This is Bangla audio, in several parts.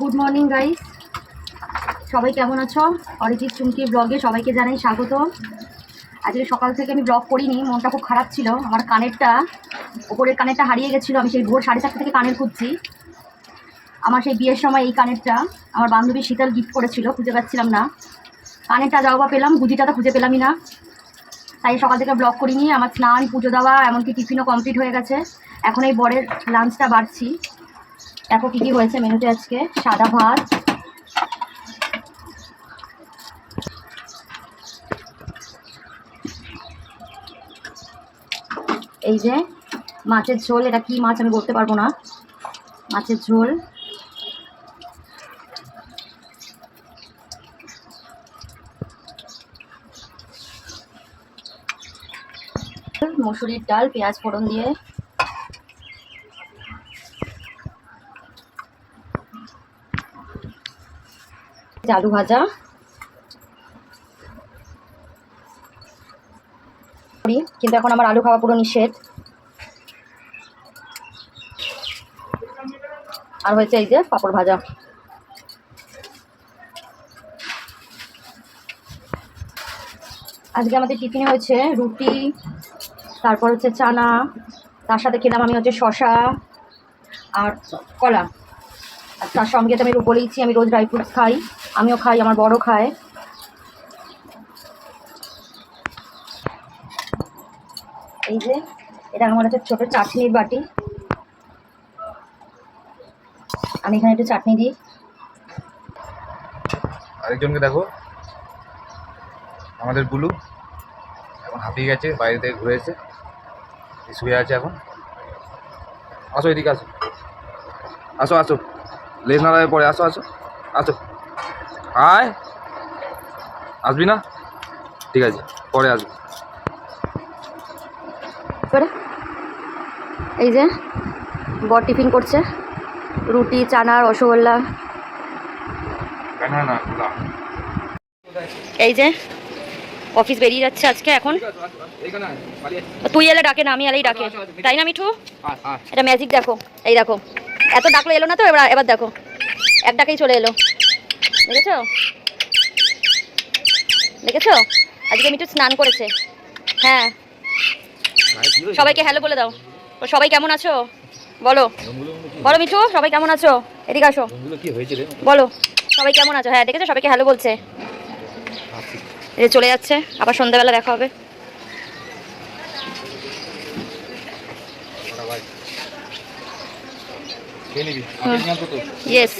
গুড মর্নিং গাইস সবাই কেমন আছো? অরিজিৎ চুমকি ব্লগে সবাইকে জানাই স্বাগত। আজকে সকাল থেকে আমি ব্লগ করিনি, মনটা খুব খারাপ ছিল। আমার কানেরটা, ওপরের কানেরটা হারিয়ে গেছিল। আমি সেই ভোর সাড়ে চারটে থেকে কানের খুঁজছি। আমার সেই বিয়ের সময় এই কানেরটা আমার বান্ধবী শীতল গিফট করেছিল, খুঁজে পাচ্ছিলাম না। কানেরটা যাও বা পেলাম, গুজিটা তো খুঁজে পেলামই না। তাই সকাল থেকে ব্লগ করিনি। আমার স্নান, পুজো দেওয়া, এমনকি টিফিনও কমপ্লিট হয়ে গেছে। এখন এই বরের লাঞ্চটা বাড়ছি। দেখো কী কী হয়েছে মেনুতে আজকে? সাদা ভাত। এই যে মাছের ঝোল, এটা কি মাছ আমি বলতে পারব না। মাছের ঝোল। মসুরির ডাল, পেঁয়াজ ফোড়ন দিয়ে। আলু ভাজা। কিন্তু এখন আমার আলু খাওয়া পুরো নিষেধ। আর হয়েছে এই যে পাঁপড় ভাজা। আজকে আমাদের টিফিনে হয়েছে রুটি, তারপর হচ্ছে চানা, তার সাথে খেলাম আমি হচ্ছে শশা আর কলা। আর তার সঙ্গে তো আমি বলেইছি, আমি রোজ ড্রাই ফ্রুটস খাই। আমিও খাই, আমার বড় খায়। এই যে, এটা আমার একটা ছোটো চাটনির বাটি। আমি এখানে একটু চাটনি দিই। আরেকজনকে দেখো। আমাদের বুলু এখন হাঁপিয়ে গেছে, বাইরে থেকে ঘুরে এসে শুয়ে আছে এখন। আসো এদিকে আসো। আসো আসো। লেজ না পরে আসো আসো। আসো। আয়। আসবি না? ঠিক আছে পরে আসবি। এই যে বর টিফিন করছে। রুটি চানা রসগোল্লা। এই যে অফিস বেরিয়ে যাচ্ছে আজকে এখন। তুই এলে ডাকে না আমি এলেই ডাকে। তাই না মিঠু? এটা ম্যাজিক দেখো। এই দেখো। এত ডাকলো এলো না তো এবার এবার দেখো। এক ডাকেই চলে এলো। দেখেছ দেখেছ আজকে মিঠু স্নান করেছে। হ্যাঁ। সবাইকে হ্যালো বলে দাও। সবাই কেমন আছো? বলো। বলো মিঠু সবাই কেমন আছো? এদিকে আসো। বলো সবাই কেমন আছো? হ্যাঁ দেখেছ? সবাইকে হ্যালো বলছে। এই চলে যাচ্ছে। আবার সন্ধ্যাবেলা দেখা হবে। ইয়েস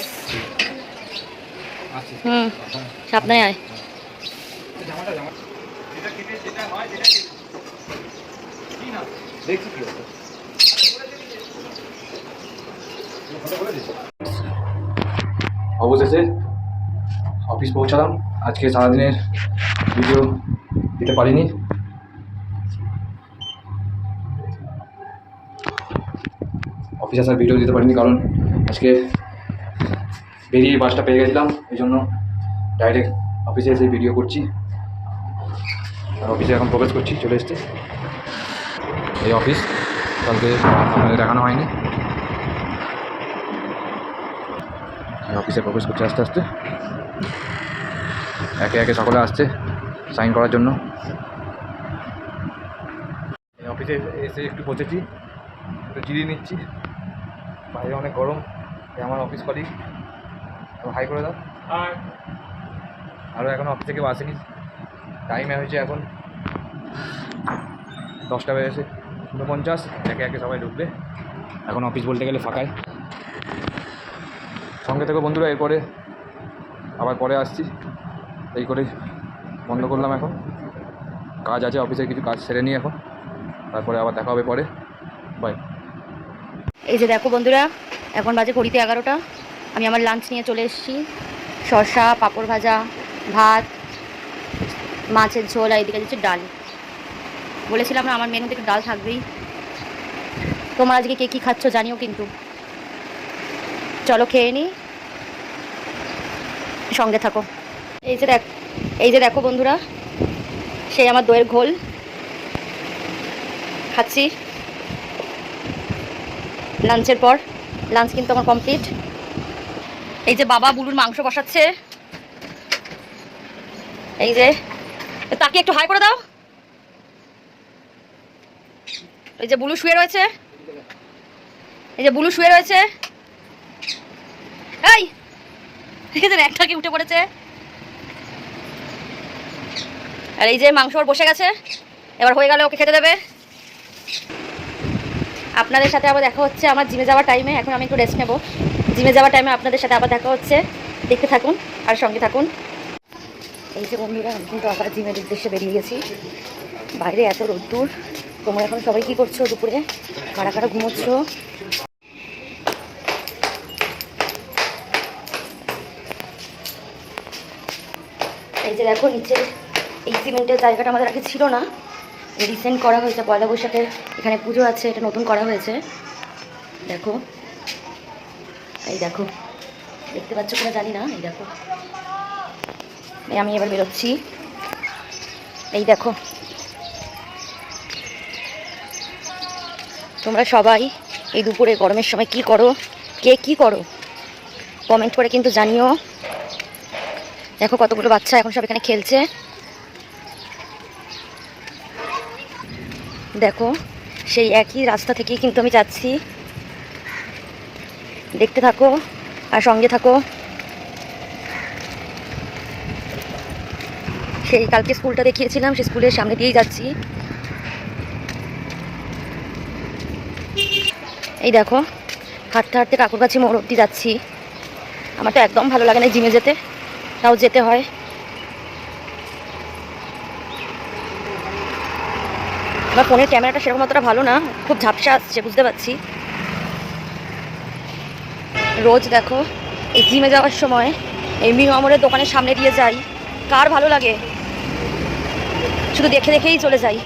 অবশেষে অফিস পৌঁছালাম। আজকে সারাদিনের ভিডিও দিতে পারিনি। অফিস আসার ভিডিও দিতে পারিনি কারণ আজকে বেরিয়ে বাসটা পেয়ে গেছিলাম, এই জন্য ডাইরেক্ট অফিসে এসে ভিডিও করছি। আর অফিসে এখন প্রবেশ করছি, চলে এসছে। এই অফিস কালকে আপনাদের দেখানো হয়নি। অফিসে প্রবেশ করছে আস্তে আস্তে। একে একে সকলে আসছে সাইন করার জন্য। অফিসে এসে একটু বসেছি, একটু জিরিয়ে নিচ্ছি। বাইরে অনেক গরম আমার অফিস কলিগ হাই করে দাও। আর আরও এখন অফিস থেকে আসেনি। টাইম হয়েছে এখন দশটা বেজেছে। উনপঞ্চাশ একে একে সবাই ঢুকবে। এখন অফিস বলতে গেলে ফাঁকায় সঙ্গে থেকে বন্ধুরা এরপরে আবার পরে আসছি। এই করে বন্ধ করলাম এখন। কাজ আছে অফিসে কিছু কাজ সেরে নিই এখন। তারপরে আবার দেখা হবে পরে। বাই এই যে দেখো বন্ধুরা এখন বাজে ঘড়িতে এগারোটা। আমি আমার লাঞ্চ নিয়ে চলে এসেছি। শসা, পাঁপড় ভাজা, ভাত, মাছের ঝোল আর এদিকে হচ্ছে ডাল। বলেছিলাম না আমার মেনুতে ডাল থাকবেই। তোমরা আজকে কে কী খাচ্ছ জানিও কিন্তু। চলো খেয়ে নিই সঙ্গে থাকো। এই যে দেখ, এই যে দেখো বন্ধুরা, সেই আমার দইয়ের ঘোল। খাচ্ছি। লাঞ্চের পর লাঞ্চ কিন্তু আমার কমপ্লিট এই যে বাবা বুলুর মাংস বসাচ্ছে। এই যে, তাকে একটু হাই করে দাও। এই যে বুলু শুয়ে রয়েছে। এই যে বুলু শুয়ে রয়েছে। এই দেখেছেন একটা কি উঠে পড়েছে। আর এই যে মাংস বসে গেছে। এবার হয়ে গেলে ওকে খেতে দেবে। আপনাদের সাথে আবার দেখা হচ্ছে আমার জিমে যাওয়ার টাইমে এখন আমি একটু রেস্ট নেব। জিমে যাওয়ার টাইমে আপনাদের সাথে আবার দেখা হচ্ছে। দেখতে থাকুন, আর সঙ্গে থাকুন। এই যে বন্ধুরা, আমি কিন্তু আবার জিমের উদ্দেশ্যে বেরিয়ে গেছি। বাইরে এত রোদ্দুর। তোমরা এখন সবাই কি করছ দুপুরে? কারা কারা ঘুমোচ্ছ? এই যে দেখো নিচে এই সিমেন্টের জায়গাটা আমাদের আগে ছিল না। রিসেন্ট করা হয়েছে পয়লা বৈশাখের, এখানে পুজো আছে, এটা নতুন করা হয়েছে। দেখো। এই দেখো, দেখতে পাচ্ছ কিনা জানি না, এই দেখো। আমি এবার বেরোচ্ছি। এই দেখো। তোমরা সবাই এই দুপুরে গরমের সময় কি করো? কে কি করো? কমেন্ট করে কিন্তু জানিও। দেখো কতগুলো বাচ্চা এখন সব এখানে খেলছে। দেখো, সেই একই রাস্তা থেকেই কিন্তু আমি যাচ্ছি। দেখতে থাকো আর সঙ্গে থাকো। সেই কালকে স্কুলটা দেখিয়েছিলাম, সেই স্কুলের সামনে দিয়েই যাচ্ছি। এই দেখো, হাঁটতে হাঁটতে কাকুর কাছে মোড় অব্দি যাচ্ছি। আমার তো একদম ভালো লাগে না জিমে যেতে, তাও যেতে হয়। আমার ফোনের ক্যামেরাটা সেরকম অতটা ভালো না, খুব ঝাপসা আসছে, বুঝতে পারছি। রোজ দেখো, এই জিমে যাওয়ার সময়, এই মিনু আমরের দোকানের সামনে দিয়ে যাই। কার ভালো লাগে? শুধু দেখে দেখেই চলে যাই।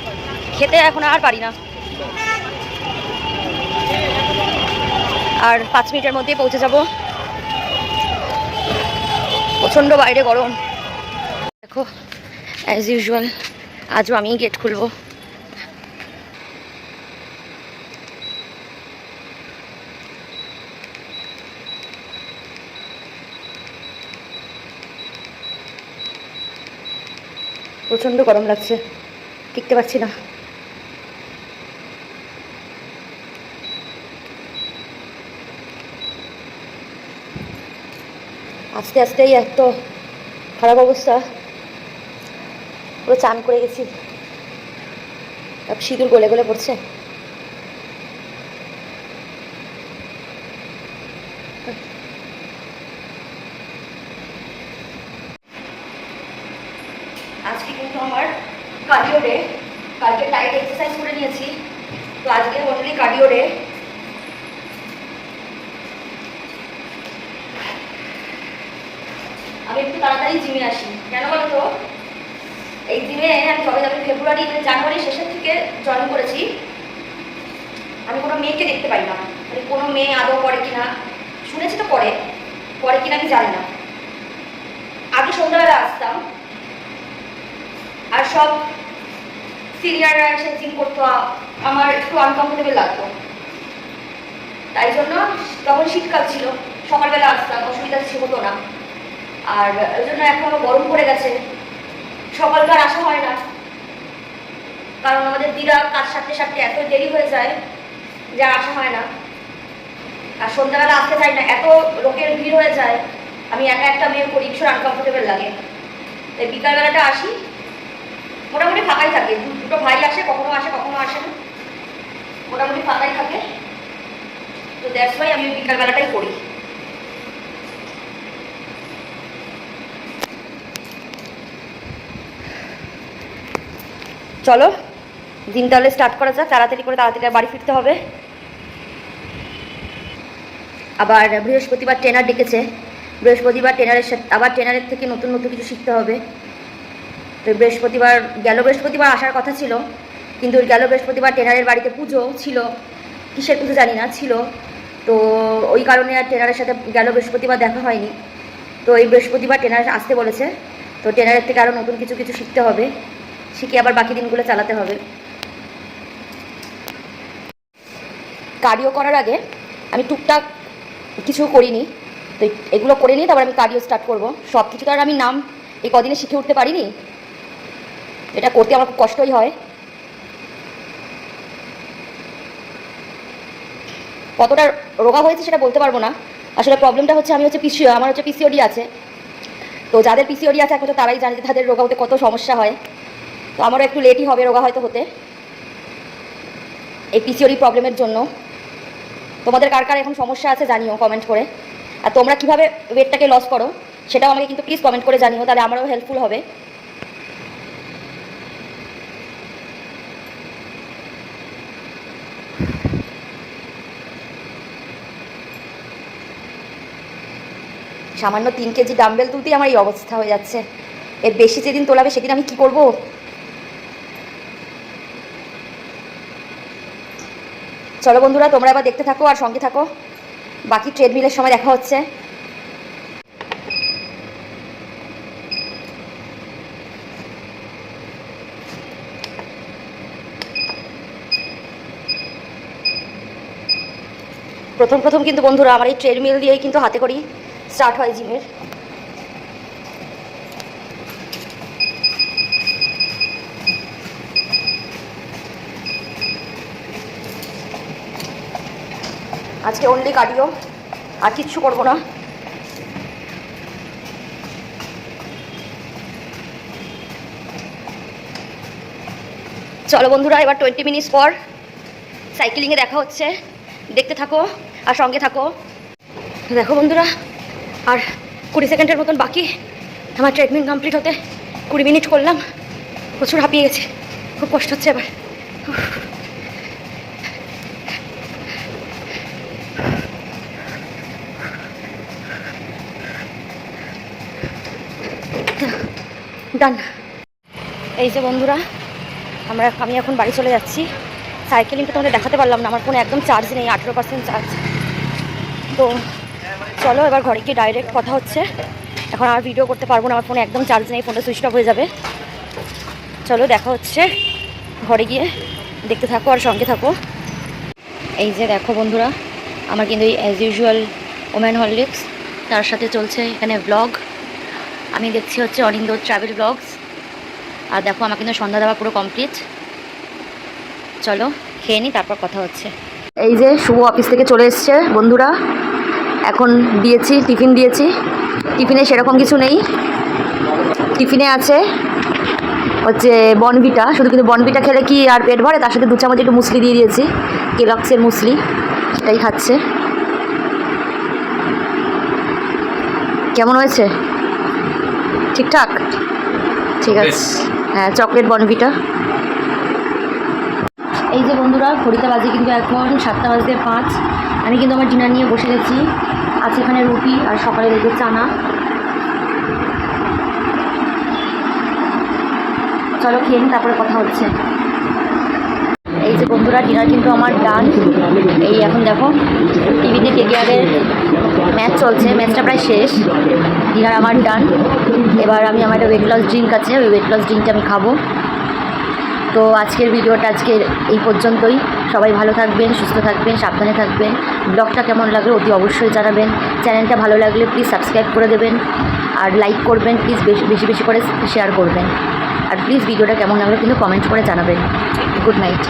খেতে এখন আর পারি না। আর পাঁচ মিনিটের মধ্যেই পৌঁছে যাব। প্রচণ্ড বাইরে গরম। দেখো অ্যাজ ইউজুয়াল আজও আমিই গেট খুলবো। প্রচণ্ড গরম লাগছে। টিকতে পারছি না। আস্তে আস্তেই এত খারাপ অবস্থা। পুরো চান করে গেছি। সিঁদুর গলে গলে পড়ছে আজকে কিন্তু আমার কার্ডিও ডে কালকে টাইট এক্সারসাইজ করে নিয়েছি তো আজকে অনলি কার্ডিও ডে আমি একটু তাড়াতাড়ি জিমে আসি। কেন বলো তো এই জিমে আমি যাবে ফেব্রুয়ারি মানে জানুয়ারি শেষের থেকে জয়েন করেছি। আমি কোনো মেয়েকে দেখতে পাই না। মানে কোনো মেয়ে আদৌ করে কিনা? শুনেছি তো করে। করে কিনা আমি জানি না। আগে সন্ধ্যাবেলা আসতাম। আর সব সিনিয়ররা এসে জিম করতো। আমার একটু আনকমফোর্টেবল লাগতো। তাই জন্য তখন শীতকাল ছিল। সকালবেলা আসতাম, অসুবিধা হতো না। আর ওই জন্য এখন গরম পড়ে গেছে। সকালকার আসা হয় না। কারণ আমাদের দিদা কাজ সারতে সারতে এত দেরি হয়ে যায় যে আসা হয় না। আর সন্ধ্যাবেলা আসতে চাই না, এত লোকের ভিড় হয়ে যায়। আমি একা একটা মেয়ে করি, ভীষণ আনকমফোর্টেবল লাগে। তাই বিকালবেলাটা আসি। মোটামুটি ফাঁকাই থাকে। দুটো ভাই আসে, কখনো আসে কখনো আসে না। মোটামুটি ফাঁকাই থাকে। তো দ্যাটস ওয়াই আমি বিকালবেলাটাই করি। চলো, দিন তাহলে স্টার্ট করা যাক, তাড়াতাড়ি করে তাড়াতাড়ি বাড়ি ফিরতে হবে। আবার বৃহস্পতিবার ট্রেনার ডেকেছে, বৃহস্পতিবার ট্রেনারের সাথে, আবার ট্রেনারের থেকে নতুন নতুন কিছু শিখতে হবে। তো বৃহস্পতিবার, গেল বৃহস্পতিবার আসার কথা ছিল, কিন্তু গেল বৃহস্পতিবার ট্রেনারের বাড়িতে পুজো ছিল, কিসের পুজো জানি না, ছিল। তো ওই কারণে আর ট্রেনারের সাথে গেল বৃহস্পতিবার দেখা হয়নি। তো এই বৃহস্পতিবার ট্রেনার আসতে বলেছে, তো ট্রেনারের থেকে আরও নতুন কিছু কিছু শিখতে হবে। শিখে আবার বাকি দিনগুলো চালাতে হবে? কার্ডিও করার আগে আমি টুকটাক কিছু করিনি। তো এগুলো করে নিয়ে তারপর আমি কার্ডিও স্টার্ট করব। সব কিছু তো আর আমি নাম এই কদিনে শিখে উঠতে পারিনি। এটা করতে আমার খুব কষ্টই হয়। কতটা রোগা হয়েছে সেটা বলতে পারব না। আসলে প্রবলেমটা হচ্ছে আমি হচ্ছে পিসিও আমার হচ্ছে পিসিওডি আছে। তো যাদের পিসিওডি আছে একমাত্র তারাই জানে যে তাদের রোগা হতে কত সমস্যা হয়। তো আমারও একটু লেটই হবে, রোগা হয়তো হতে। এই পিসিওরি প্রবলেমের জন্য। তোমাদের কার কার এখন সমস্যা আছে জানিও কমেন্ট করে। আর তোমরা কীভাবে ওয়েটটাকে লস করো, সেটাও আমাকে কিন্তু প্লিজ কমেন্ট করে জানিও, তাহলে আমারও হেল্পফুল হবে। সামান্য তিন কেজি ডাম্বেল তুলতেই আমার এই অবস্থা হয়ে যাচ্ছে। এর বেশি যেদিন তোলাবে সেদিন আমি কি করব? চলো বন্ধুরা, তোমরা এবার দেখতে থাকো আর সঙ্গে থাকো। বাকি ট্রেডমিলের সময় দেখা হচ্ছে। প্রথম প্রথম কিন্তু বন্ধুরা, আমার এই ট্রেডমিল দিয়েই কিন্তু হাতে করি। স্টার্ট হয় জিমের। আজকে অনলি কার্ডিও আর কিচ্ছু করব না। চলো বন্ধুরা, এবার টোয়েন্টি মিনিটস পর সাইকেলিংয়ে দেখা হচ্ছে। দেখতে থাকো আর সঙ্গে থাকো। দেখো বন্ধুরা, আর কুড়ি সেকেন্ডের মতন বাকি। আমার ট্রিটমেন্ট কমপ্লিট হতে কুড়ি মিনিট করলাম। প্রচুর হাঁপিয়ে গেছে। খুব কষ্ট হচ্ছে এবার। ডান। এই যে বন্ধুরা, আমরা, আমি এখন বাড়ি চলে যাচ্ছি। সাইকেলিংটা তোমাদের দেখাতে পারলাম না, আমার ফোনে একদম চার্জ নেই, আঠেরো পার্সেন্ট চার্জ তো চলো, এবার ঘরে গিয়ে ডাইরেক্ট কথা হচ্ছে। এখন আর ভিডিও করতে পারব না, আমার ফোনে একদম চার্জ নেই, ফোনটা সুইচ অফ হয়ে যাবে। চলো, দেখা হচ্ছে। ঘরে গিয়ে দেখতে থাকো আর সঙ্গে থাকো। এই যে দেখো বন্ধুরা, আমার কিন্তু এই অ্যাজ ইউজুয়াল ওম্যান হলিক্স তার সাথে চলছে এখানে ব্লগ আমি দেখছি হচ্ছে অনিন্দ ট্রাভেল ব্লগস আর দেখো, আমার কিন্তু সন্ধ্যা দেওয়া পুরো কমপ্লিট চলো, খেয়ে নিই তারপর কথা হচ্ছে। এই যে, শুভ অফিস থেকে চলে এসছে বন্ধুরা। এখন দিয়েছি, টিফিন দিয়েছি। টিফিনে সেরকম কিছু নেই। টিফিনে আছে হচ্ছে বনভিটা। শুধু কিন্তু বনভিটা খেলে কি আর পেট ভরে? তার সাথে দু চামচ একটু মুসলি দিয়ে দিয়েছি। কেলক্সের মুসলি, সেটাই খাচ্ছে। কেমন হয়েছে? ঠিকঠাক? ঠিক আছে। হ্যাঁ চকলেট বনভিটা। এই যে বন্ধুরা ঘড়িতে বাজে কিন্তু এখন সাতটা বাজতে পাঁচ। আমি কিন্তু আমার ডিনার নিয়ে বসে গেছি। আছে এখানে রুটি আর সকালে রেখে চানা। চলো খেয়ে নিই তারপরে কথা হচ্ছে। এই যে বন্ধুরা ডিনার কিন্তু আমার ডান। এই এখন দেখো টিভিতে কেকেআরের ম্যাচ চলছে, ম্যাচটা প্রায় শেষ। ডিনার আমার ডান। এবার আমি আমার একটা ওয়েট লস ড্রিঙ্ক আছে, ওই ওয়েট লস ড্রিঙ্কটা আমি খাব। তো আজকের ভিডিওটা আজকের এই পর্যন্তই। সবাই ভালো থাকবেন, সুস্থ থাকবেন, সাবধানে থাকবেন। ব্লগটা কেমন লাগল অতি অবশ্যই জানাবেন। চ্যানেলটা ভালো লাগলে প্লিজ সাবস্ক্রাইব করে দেবেন। আর লাইক করবেন প্লিজ বেশি বেশি বেশি করে শেয়ার করবেন। আর প্লিজ ভিডিওটা কেমন লাগল কিন্তু কমেন্ট করে জানাবেন। Good night